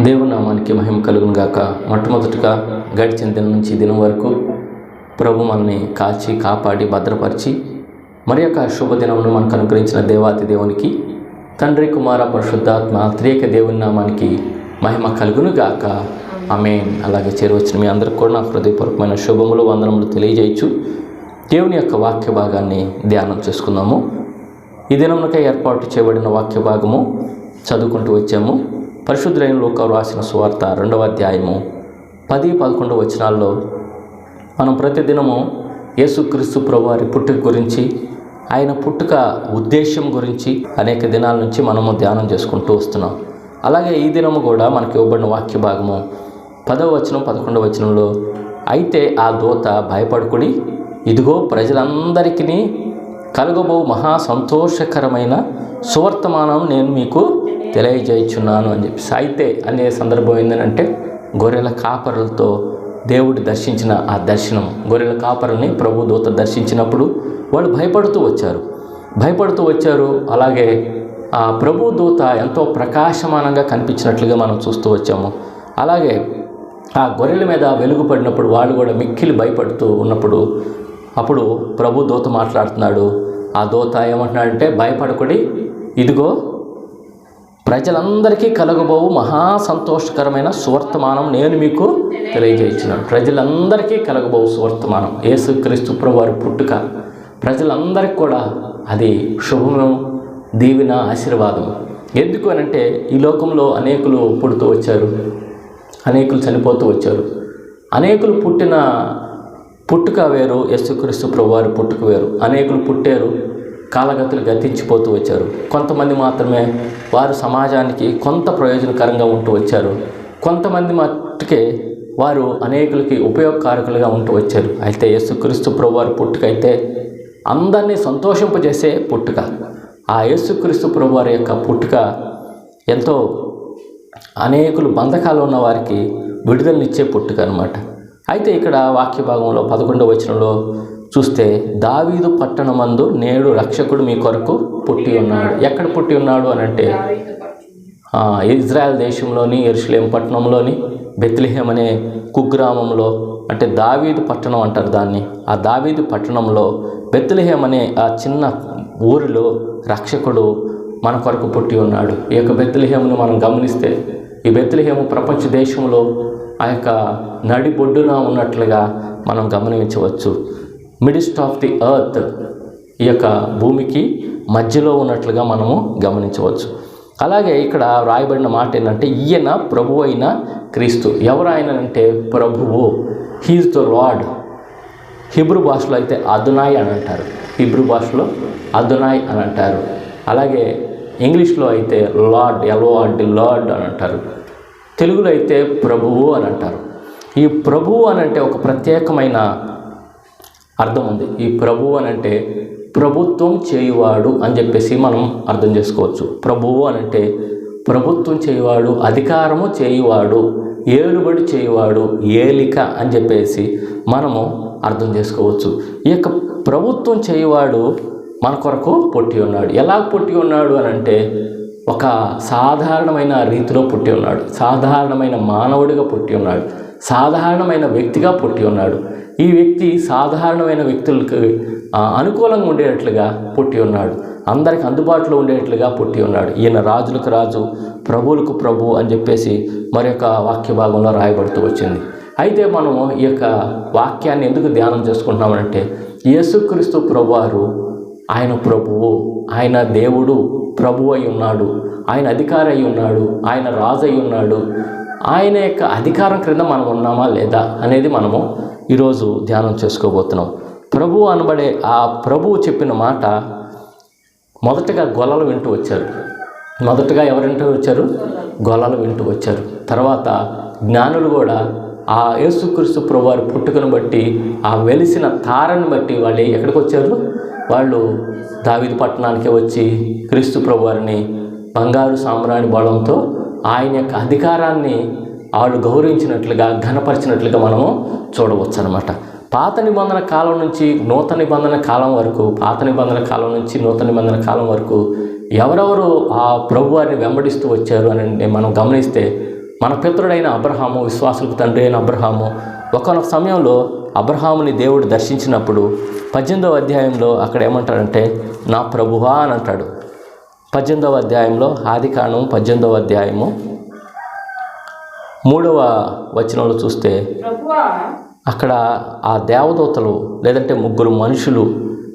దేవునామానికి మహిమ కలుగును గాక. మొట్టమొదటిగా గడిచిన దినం నుంచి దినం వరకు ప్రభు మనల్ని కాచి కాపాడి భద్రపరిచి మరి యొక్క శుభదినమును మనకు అనుగ్రహించిన దేవాతి దేవునికి తండ్రి కుమార పరిశుద్ధాత్మ త్రియక దేవుని నామానికి మహిమ కలుగును గాక. ఆమేన్. అలాగే చేరవచ్చిన మీ అందరికి కూడా నా హృదయపూర్వకమైన శుభములు వందనములు తెలియజేయచ్చు. దేవుని యొక్క వాక్య భాగాన్ని ధ్యానం చేసుకుందాము. ఈ దినమునకై ఏర్పాటు చేయబడిన వాక్య భాగము చదువుకుంటూ వచ్చాము. పరిశుద్ధులైనలోక రాసిన సువార్త రెండవ అధ్యాయము పది పదకొండు వచనాల్లో మనం ప్రతిదినము యేసుక్రీస్తు ప్రభు వారి పుట్టుక గురించి ఆయన పుట్టుక ఉద్దేశం గురించి అనేక దినాల నుంచి మనము ధ్యానం చేసుకుంటూ వస్తున్నాం. అలాగే ఈ దినము కూడా మనకి ఇవ్వబడిన వాక్య భాగము పదవ వచనం పదకొండవ వచనంలో అయితే ఆ దూత భయపడుకుడి ఇదిగో ప్రజలందరికీ కలగబో మహా సంతోషకరమైన సువర్తమానం నేను మీకు తెలియజేయుచున్నాను అని చెప్పి అయితే అనే సందర్భం ఏంటంటే గొర్రెల కాపరులతో దేవుడు దర్శించిన ఆ దర్శనం. గొర్రెల కాపరుల్ని ప్రభు దూత దర్శించినప్పుడు వాళ్ళు భయపడుతూ వచ్చారు. భయపడుతూ వచ్చారు. అలాగే ఆ ప్రభు దూత ఎంతో ప్రకాశమానంగా కనిపించినట్లుగా మనం చూస్తూ వచ్చాము. అలాగే ఆ గొర్రెల మీద వెలుగు పడినప్పుడు వాళ్ళు కూడా మిక్కిలి భయపడుతూ ఉన్నప్పుడు అప్పుడు ప్రభు దూత మాట్లాడుతున్నాడు. ఆ దూత ఏమంటున్నాడంటే భయపడకుడి. ఇదిగో ప్రజలందరికీ కలగబోవు మహా సంతోషకరమైన సువర్తమానం నేను మీకు తెలియజేయించినాను ప్రజలందరికీ కలగబోవు సువర్తమానం. యేసుక్రీస్తు ప్రభు వారి పుట్టుక. ప్రజలందరికీ కూడా అది శుభము దీవెన ఆశీర్వాదం ఎందుకు అనంటే ఈ లోకంలో అనేకులు పుడుతూ వచ్చారు. అనేకులు చనిపోతూ వచ్చారు. అనేకులు పుట్టిన పుట్టుక వేరు యేసుక్రీస్తు ప్రభువారి పుట్టుక వేరు. అనేకులు పుట్టారు. కాలగతులు గతించిపోతూ వచ్చారు. కొంతమంది మాత్రమే వారు సమాజానికి కొంత ప్రయోజనకరంగా ఉంటూ వచ్చారు. కొంతమంది మట్టుకే వారు అనేకులకి ఉపయోగకారకులుగా ఉంటూ వచ్చారు. అయితే యేసుక్రీస్తు ప్రభు వారి పుట్టుక అయితే అందరినీ సంతోషింపజేసే పుట్టుక. ఆ యేసుక్రీస్తు ప్రభు వారి యొక్క పుట్టుక ఎంతో అనేకులు బంధకాలు ఉన్న వారికి విడుదలనిచ్చే పుట్టుక అనమాట అయితే ఇక్కడ వాక్య భాగంలో పదకొండవ వచనంలో చూస్తే దావీదు పట్టణమందు నేడు రక్షకుడు మీ కొరకు పుట్టి ఉన్నాడు. ఎక్కడ పుట్టి ఉన్నాడు అని అంటే ఇజ్రాయెల్ దేశంలోని ఎరుషులేం పట్టణంలోని బెత్లిహేం అనే కుగ్రామంలో అంటే దావీదు పట్టణం అంటారు దాన్ని. ఆ దావీదు పట్టణంలో బెత్లిహేం అనే ఆ చిన్న ఊరిలో రక్షకుడు మన కొరకు పుట్టి ఉన్నాడు. ఈ యొక్క బెత్లిహేమును మనం గమనిస్తే ఈ బెత్లిహేము ప్రపంచ దేశంలో ఆ యొక్క నడిబొడ్డున ఉన్నట్లుగా మనం గమనించవచ్చు. మిడిస్ట్ ఆఫ్ ది ఎర్త్ ఈ యొక్క భూమికి మధ్యలో ఉన్నట్లుగా మనము గమనించవచ్చు. అలాగే ఇక్కడ రాయబడిన మాట ఏంటంటే ఈయన ప్రభు అయిన క్రీస్తు. ఎవరు ఆయన అంటే? ప్రభువు. హీఈస్ ద లార్డ్ హిబ్రూ భాషలో అయితే అదునాయ్ అని అంటారు. హిబ్రూ భాషలో అదునాయ్ అని అంటారు. అలాగే ఇంగ్లీష్లో అయితే లార్డ్ ఎల్ఓఆర్డి లార్డ్ అని అంటారు. తెలుగులో అయితే ప్రభువు అని అంటారు. ఈ ప్రభువు అని అంటే ఒక ప్రత్యేకమైన అర్థం ఉంది ఈ ప్రభువు అని అంటే ప్రభుత్వం చేయువాడు అని చెప్పేసి మనం అర్థం చేసుకోవచ్చు. ప్రభువు అని అంటే ప్రభుత్వం చేయువాడు అధికారము చేయువాడు ఏలుబడి చేయువాడు ఏలిక అని చెప్పేసి మనము అర్థం చేసుకోవచ్చు. ఈ యొక్క ప్రభుత్వం చేయువాడు మన కొరకు పుట్టి ఉన్నాడు. ఎలా పుట్టి ఉన్నాడు అని అంటే ఒక సాధారణమైన రీతిలో పుట్టి ఉన్నాడు. సాధారణమైన మానవుడిగా పుట్టి ఉన్నాడు. సాధారణమైన వ్యక్తిగా పుట్టి ఉన్నాడు. ఈ వ్యక్తి సాధారణమైన వ్యక్తులకు అనుకూలంగా ఉండేటట్లుగా పుట్టి ఉన్నాడు. అందరికి అందుబాటులో ఉండేటట్లుగా పుట్టి ఉన్నాడు. ఈయన రాజులకు రాజు ప్రభువులకు ప్రభు అని చెప్పేసి మరి యొక్క వాక్య భాగంలో రాయబడుతూ వచ్చింది. అయితే మనము ఈ యొక్క వాక్యాన్ని ఎందుకు ధ్యానం చేసుకుంటున్నామంటే యేసుక్రీస్తు ప్రభువారు ఆయన ప్రభువు ఆయన దేవుడు ప్రభు అయి ఉన్నాడు. ఆయన అధికారి అయి ఉన్నాడు. ఆయన రాజు అయి ఉన్నాడు. ఆయన యొక్క అధికారం క్రింద మనం ఉన్నామా లేదా అనేది మనము ఈరోజు ధ్యానం చేసుకోబోతున్నాం. ప్రభు అనబడే ఆ ప్రభువు చెప్పిన మాట మొదటగా గొలలు వింటూ వచ్చారు. మొదటగా ఎవరు వింటూ వచ్చారు? గొలలు వింటూ వచ్చారు. తర్వాత జ్ఞానులు కూడా ఆ యేసుక్రీస్తు ప్రభు వారి పుట్టుకను బట్టి ఆ వెలిసిన తారని బట్టి వాళ్ళు ఎక్కడికి వచ్చారు? వాళ్ళు దావిది పట్టణానికి వచ్చి క్రీస్తు ప్రభు వారిని బంగారు సామ్రాణి బలంతో ఆయన యొక్క అధికారాన్ని వాళ్ళు గౌరవించినట్లుగా ఘనపరిచినట్లుగా మనము చూడవచ్చు అనమాట పాత నిబంధన కాలం నుంచి నూతన నిబంధన కాలం వరకు పాత నిబంధన కాలం నుంచి నూతన నిబంధన కాలం వరకు ఎవరెవరు ఆ ప్రభు వారిని వెంబడిస్తూ వచ్చారు అని మనం గమనిస్తే మన పితరుడైన అబ్రహాము విశ్వాసులకు తండ్రి అయిన అబ్రహాము ఒకనొక సమయంలో అబ్రహాముని దేవుడు దర్శించినప్పుడు పద్దెనిమిదవ అధ్యాయంలో అక్కడ ఏమంటాడంటే నా ప్రభువా అని అంటాడు. పద్దెనిమిదవ అధ్యాయంలో ఆది కాండం పద్దెనిమిదవ అధ్యాయము. మూడవ వచనంలో చూస్తే అక్కడ ఆ దేవదూతలు లేదంటే ముగ్గురు మనుషులు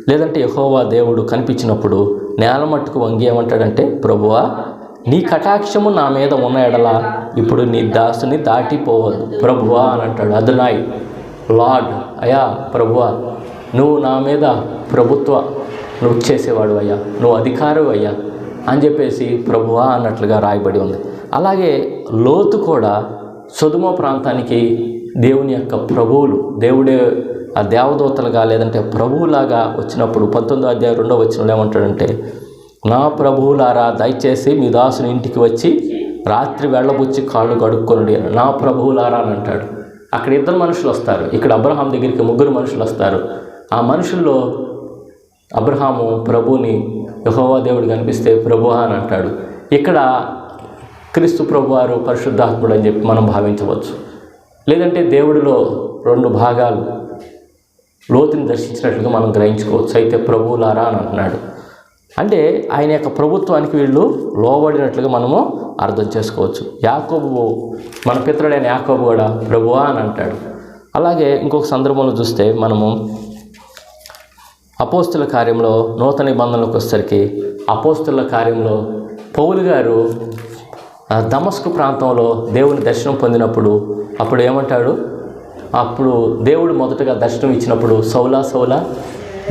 లేదంటే యహోవా దేవుడు కనిపించినప్పుడు నేల మట్టుకు వంగి ఏమంటాడంటే ప్రభువా నీ కటాక్షము నా మీద ఉన్న ఎడల ఇప్పుడు నీ దాసుని దాటిపోవద్దు. ప్రభువా అని అంటాడు అదునాయ్. లార్డ్ అయా ప్రభువా నువ్వు నా మీద ప్రభుత్వ నువ్వు చేసేవాడు అయ్యా. నువ్వు అధికారు అయ్యా అని చెప్పేసి ప్రభువా అన్నట్లుగా రాయబడి ఉంది. అలాగే లోతు కూడా సుధుమ ప్రాంతానికి దేవుని యొక్క ప్రభువులు దేవుడే ఆ దేవదూతలుగా లేదంటే ప్రభువులాగా వచ్చినప్పుడు పంతొమ్మిదో అధ్యాయం రెండో వచ్చిన ఏమంటాడంటే నా ప్రభువులారా దయచేసి మీ దాసుని ఇంటికి వచ్చి రాత్రి వెళ్ళబుచ్చి కాళ్ళు కడుక్కొని నా ప్రభువులారా అని అంటాడు. అక్కడ ఇద్దరు మనుషులు వస్తారు. ఇక్కడ అబ్రహాం దగ్గరికి ముగ్గురు మనుషులు వస్తారు. ఆ మనుషుల్లో అబ్రహాము ప్రభుని యహోవా దేవుడు కనిపిస్తే ప్రభు అని అంటాడు. ఇక్కడ క్రీస్తు ప్రభువారు పరిశుద్ధాత్ముడు అని చెప్పి మనం భావించవచ్చు. లేదంటే దేవుడిలో రెండు భాగాలు లోతుని దర్శించినట్లుగా మనం గ్రహించుకోవచ్చు. అయితే ప్రభువులారా అని అంటున్నాడు. అంటే ఆయన యొక్క ప్రభుత్వానికి వీళ్ళు లోబడినట్లుగా మనము అర్థం చేసుకోవచ్చు. యాకోబు మన పిత్రుడైన యాకోబు కూడా ప్రభువా అని అంటాడు. అలాగే ఇంకొక సందర్భంలో చూస్తే మనము అపోస్తుల కార్యంలో నూతన నిబంధనలకు వచ్చేసరికి అపోస్తుల కార్యంలో పౌలు గారు దమస్కు ప్రాంతంలో దేవుని దర్శనం పొందినప్పుడు అప్పుడు ఏమంటాడు? అప్పుడు దేవుడు మొదటగా దర్శనం ఇచ్చినప్పుడు సౌలా సౌలా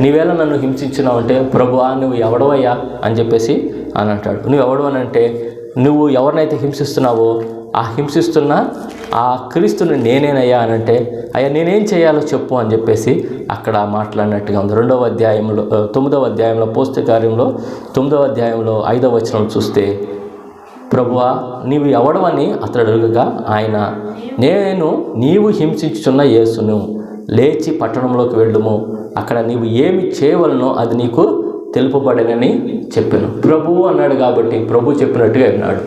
నీవేళ నన్ను హింసించినావు అంటే ప్రభువా నువ్వు ఎవడవయ్యా? అని చెప్పేసి అని అంటాడు. నువ్వు ఎవడు అని అంటే నువ్వు ఎవరినైతే హింసిస్తున్నావో ఆ హింసిస్తున్న ఆ క్రీస్తుని నేనేనయ్యా అని అంటే అయ్యా నేనేం చేయాలో చెప్పు అని చెప్పేసి అక్కడ మాట్లాడినట్టుగా ఉంది. రెండవ అధ్యాయంలో తొమ్మిదవ అధ్యాయంలో పోస్త కార్యంలో తొమ్మిదవ అధ్యాయంలో ఐదవ వచనం చూస్తే ప్రభువా నీవు ఎవడవని అతడు అడుగుగా ఆయన నేను నీవు హింసించుచున్న యేసును లేచి పట్టణంలోకి వెళ్ళుము. అక్కడ నీవు ఏమి చేయవలనో అది నీకు తెలుపబడనని చెప్పాను. ప్రభువు అన్నాడు కాబట్టి ప్రభు చెప్పినట్టుగా విన్నాడు.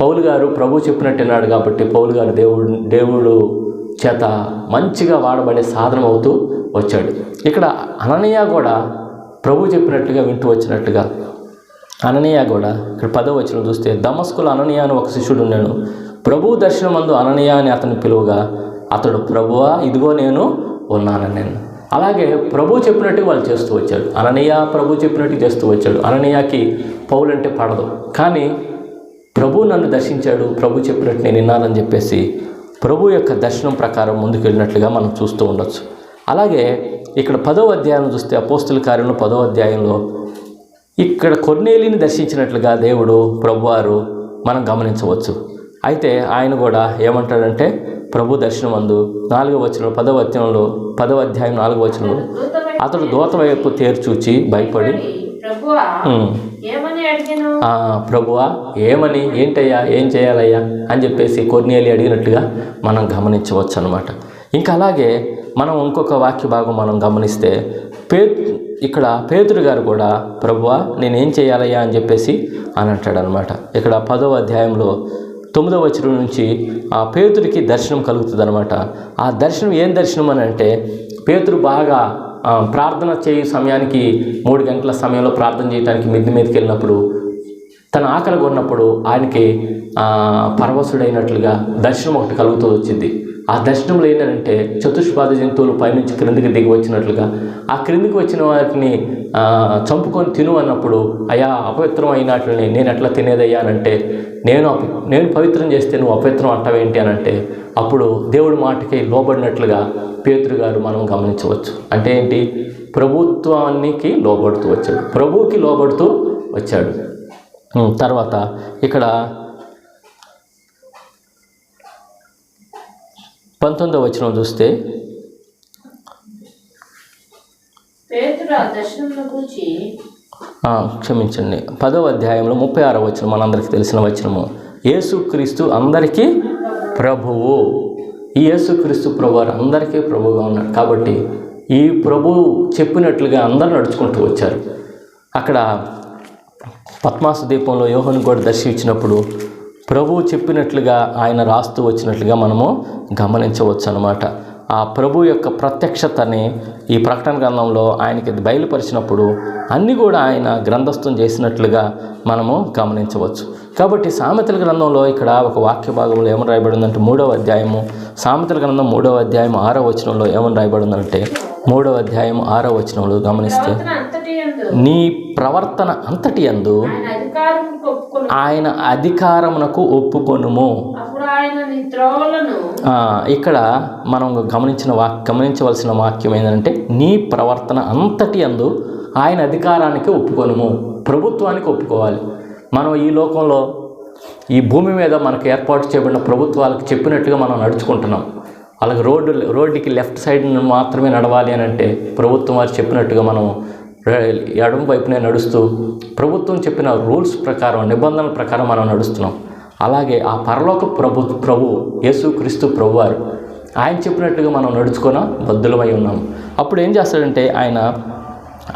పౌలు గారు ప్రభు చెప్పినట్టున్నాడు కాబట్టి పౌలు గారు దేవుడు దేవుడు చేత మంచిగా వాడబడే సాధనం అవుతూ వచ్చాడు. ఇక్కడ అననీయ కూడా ప్రభు చెప్పినట్టుగా వింటూ వచ్చినట్టుగా అననీయ కూడా ఇక్కడ పదవ వచ్చిన చూస్తే దమస్కుల అననీయ అని ఒక శిష్యుడు ఉన్నాడు. ప్రభు దర్శనమందు అననీయ అని అతను పిలువగా అతడు ప్రభువా ఇదిగో నేను ఉన్నానని నేను. అలాగే ప్రభు చెప్పినట్టు వాళ్ళు చేస్తూ వచ్చాడు అననీయ ప్రభు చెప్పినట్టు చేస్తూ వచ్చాడు. అననీయకి పౌలంటే పడదు. కానీ ప్రభు నన్ను దర్శించాడు ప్రభు చెప్పినట్టు నేను విన్నానని చెప్పేసి ప్రభు యొక్క దర్శనం ప్రకారం ముందుకు వెళ్ళినట్లుగా మనం చూస్తూ ఉండొచ్చు. అలాగే ఇక్కడ పదవ అధ్యాయం చూస్తే అపోస్తుల కార్యంలో పదవ అధ్యాయంలో ఇక్కడ కొర్నేలిని దర్శించినట్లుగా దేవుడు ప్రభువారు మనం గమనించవచ్చు. అయితే ఆయన కూడా ఏమంటాడంటే ప్రభు దర్శనం అందు నాలుగవ వచనం పదవ అధ్యాయంలో పదవ అధ్యాయం నాలుగవ వచనంలో అతడు దూత వైపు తేర్చూచి భయపడి ప్రభువా ఏమని ఏంటయ్యా ఏం చేయాలయ్యా అని చెప్పేసి కొర్నేలి అడిగినట్టుగా మనం గమనించవచ్చు అనమాట ఇంకా అలాగే మనం ఇంకొక వాక్య భాగం మనం గమనిస్తే పే ఇక్కడ పేతుడు గారు కూడా ప్రభువా నేనేం చేయాలయ్యా? అని చెప్పేసి అని అంటాడనమాట ఇక్కడ పదవ అధ్యాయంలో తొమ్మిదవ వచనం నుంచి ఆ పేతుడికి దర్శనం కలుగుతుంది అనమాట ఆ దర్శనం ఏం దర్శనం అని అంటే పేతుడు బాగా ప్రార్థన చేయ సమయానికి మూడు గంటల సమయంలో ప్రార్థన చేయడానికి మిద్ది మీదకి వెళ్ళినప్పుడు తన ఆకలి కొన్నప్పుడు ఆయనకి పరవశుడైనట్లుగా దర్శనం ఒకటి కలుగుతూ వచ్చింది. ఆ దర్శనంలో ఏంటంటే చతుష్పాద జంతువులు పైనుంచి క్రిందికి దిగి వచ్చినట్లుగా ఆ క్రిందికి వచ్చిన వాటిని చంపుకొని తిను అన్నప్పుడు అయా అపవిత్రం అయినట్లని నేను ఎట్లా తినేదయ్యా? అనంటే నేను అప- నేను పవిత్రం చేస్తే నువ్వు అపవిత్రం అంటావేంటి అని అంటే అప్పుడు దేవుడి మాటకి లోబడినట్లుగా పేతురు గారు మనం గమనించవచ్చు. అంటే ఏంటి? ప్రభుత్వానికి లోబడుతూ వచ్చాడు. ప్రభువుకి లోబడుతూ వచ్చాడు. తర్వాత ఇక్కడ పంతొమ్మిదవ వచనం చూస్తే క్షమించండి. పదవ అధ్యాయంలో ముప్పై ఆరో వచనం మనందరికీ తెలిసిన వచనము. యేసుక్రీస్తు అందరికీ ప్రభువు. ఈ యేసుక్రీస్తు ప్రభు వారు అందరికీ ప్రభువుగా ఉన్నాడు కాబట్టి ఈ ప్రభువు చెప్పినట్లుగా అందరూ నడుచుకుంటూ వచ్చారు. అక్కడ పద్మాస దీపంలో యోహను కూడా దర్శించినప్పుడు ప్రభువు చెప్పినట్లుగా ఆయన రాస్తూ వచ్చినట్లుగా మనము గమనించవచ్చు అనమాట ఆ ప్రభు యొక్క ప్రత్యక్షతని ఈ ప్రకటన గ్రంథంలో ఆయనకి బయలుపరిచినప్పుడు అన్నీ కూడా ఆయన గ్రంథస్థం చేసినట్లుగా మనము గమనించవచ్చు. కాబట్టి సామెతల గ్రంథంలో ఇక్కడ ఒక వాక్య భాగంలో ఏమని రాయబడిందంటే మూడవ అధ్యాయము సామెతల గ్రంథం మూడవ అధ్యాయం ఆరో వచనంలో ఏమని రాయబడిందంటే మూడవ అధ్యాయం ఆరో వచనంలో గమనిస్తే నీ ప్రవర్తన అంతటి అందు ఆయన అధికారమునకు ఒప్పుకొనుము. ఇక్కడ మనం గమనించిన వాక్ గమనించవలసిన వాక్యం ఏంటంటే నీ ప్రవర్తన అంతటి అందు ఆయన అధికారానికి ఒప్పుకొనుము. ప్రభుత్వానికి ఒప్పుకోవాలి. మనం ఈ లోకంలో ఈ భూమి మీద మనకు ఏర్పాటు చేయబడిన ప్రభుత్వాలకు చెప్పినట్టుగా మనం నడుచుకుంటున్నాం. అలాగే రోడ్డు రోడ్డుకి లెఫ్ట్ సైడ్ మాత్రమే నడవాలి అని అంటే ప్రభుత్వం వారు చెప్పినట్టుగా మనం రే- ఎడమ వైపునే నడుస్తూ ప్రభుత్వం చెప్పిన రూల్స్ ప్రకారం నిబంధనల ప్రకారం మనం నడుస్తున్నాం. అలాగే ఆ పరలోక ప్రభు ప్రభు యేసుక్రీస్తు ప్రభు వారు ఆయన చెప్పినట్టుగా మనం నడుచుకున్న బద్దులమై ఉన్నాం. అప్పుడు ఏం చేస్తాడంటే ఆయన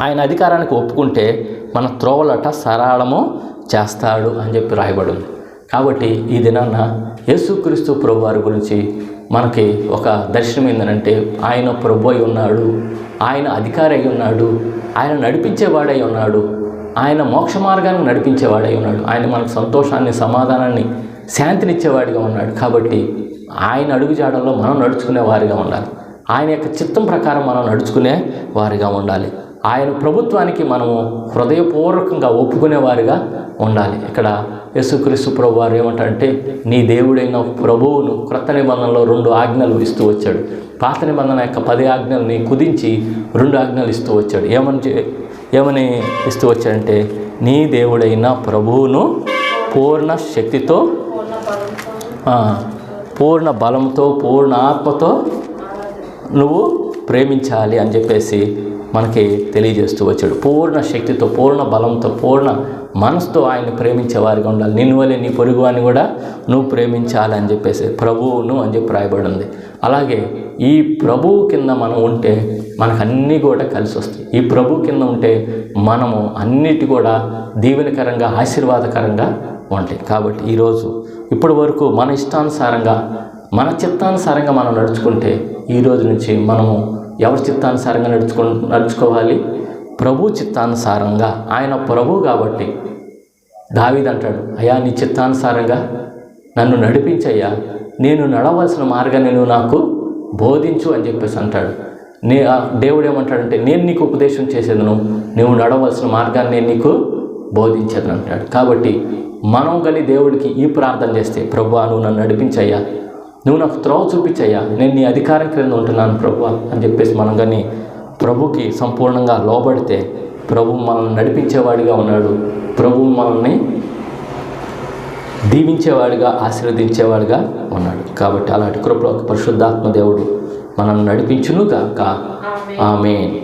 ఆయన అధికారానికి ఒప్పుకుంటే మన త్రోవలట సరళము చేస్తాడు అని చెప్పి రాయబడింది. కాబట్టి ఈ దినాన యేసుక్రీస్తు ప్రభు వారి గురించి మనకి ఒక దర్శనం ఏంటంటే ఆయన ప్రభు అయి ఉన్నాడు ఆయన అధికారి అయి ఉన్నాడు ఆయన నడిపించేవాడై ఉన్నాడు ఆయన మోక్ష మార్గాన్ని నడిపించేవాడై ఉన్నాడు ఆయన మనకు సంతోషాన్ని సమాధానాన్ని శాంతినిచ్చేవాడిగా ఉన్నాడు. కాబట్టి ఆయన అడుగుజాడల్లో మనం నడుచుకునే వారిగా ఉండాలి. ఆయన యొక్క చిత్తం ప్రకారం మనం నడుచుకునే వారిగా ఉండాలి. ఆయన ప్రభుత్వానికి మనము హృదయపూర్వకంగా ఒప్పుకునేవారుగా ఉండాలి. ఇక్కడ యేసుక్రీస్తు ప్రభు వారు ఏమంటారంటే నీ దేవుడైన ప్రభువును క్రొత్త నిబంధనలో రెండు ఆజ్ఞలు ఇస్తూ వచ్చాడు. పాత నిబంధన యొక్క పది ఆజ్ఞల్ని కుదించి రెండు ఆజ్ఞలు ఇస్తూ వచ్చాడు. ఏమని చే- ఏమని ఇస్తూ వచ్చాడంటే నీ దేవుడైన ప్రభువును పూర్ణ శక్తితో పూర్ణ బలంతో పూర్ణ బలంతో పూర్ణ ఆత్మతో నువ్వు ప్రేమించాలి అని చెప్పేసి మనకి తెలియజేస్తూ వచ్చాడు. పూర్ణ శక్తితో పూర్ణ బలంతో పూర్ణ మనసుతో ఆయన్ని ప్రేమించే వారిగా ఉండాలి. నిన్ను వలె నీ పొరుగు అని కూడా నువ్వు ప్రేమించాలి అని చెప్పేసి ప్రభువును అని చెప్పి రాయబడి ఉంది అలాగే ఈ ప్రభువు కింద మనం ఉంటే మనకు అన్నీ కూడా కలిసి వస్తాయి. ఈ ప్రభు కింద ఉంటే మనము అన్నిటి కూడా దీవెనకరంగా ఆశీర్వాదకరంగా ఉంటాయి. కాబట్టి ఈరోజు ఇప్పటి వరకు మన ఇష్టానుసారంగా మన చిత్తానుసారంగా మనం నడుచుకుంటే ఈ రోజు నుంచి మనము ఎవరి చిత్తానుసారంగా నడుచుకో నడుచుకోవాలి? ప్రభు చిత్తానుసారంగా. ఆయన ప్రభు కాబట్టి దావిదంటాడు అయ్యా నీ చిత్తానుసారంగా నన్ను నడిపించయ్యా. నేను నడవలసిన మార్గాన్ని నువ్వు నాకు బోధించు అని చెప్పేసి అంటాడు. నే దేవుడు ఏమంటాడంటే నేను నీకు ఉపదేశం చేసేదను. నువ్వు నడవలసిన మార్గాన్ని నేను నీకు బోధించేదని అంటాడు. కాబట్టి మనం కానీ దేవుడికి ఈ ప్రార్థన చేస్తే ప్రభు నువ్వు నన్ను నడిపించయ్యా. నువ్వు నాకు త్రోవ చూపించయ్యా. నేను నీ అధికారం క్రింద ఉంటున్నాను ప్రభు అని చెప్పేసి మనం కానీ ప్రభుకి సంపూర్ణంగా లోబడితే ప్రభు మనల్ని నడిపించేవాడిగా ఉన్నాడు. ప్రభు మనల్ని దీవించేవాడిగా ఆశీర్వదించేవాడిగా ఉన్నాడు. కాబట్టి అలాంటి కృపలో పరిశుద్ధాత్మ దేవుడు మనల్ని నడిపించును ఆమె ఆమె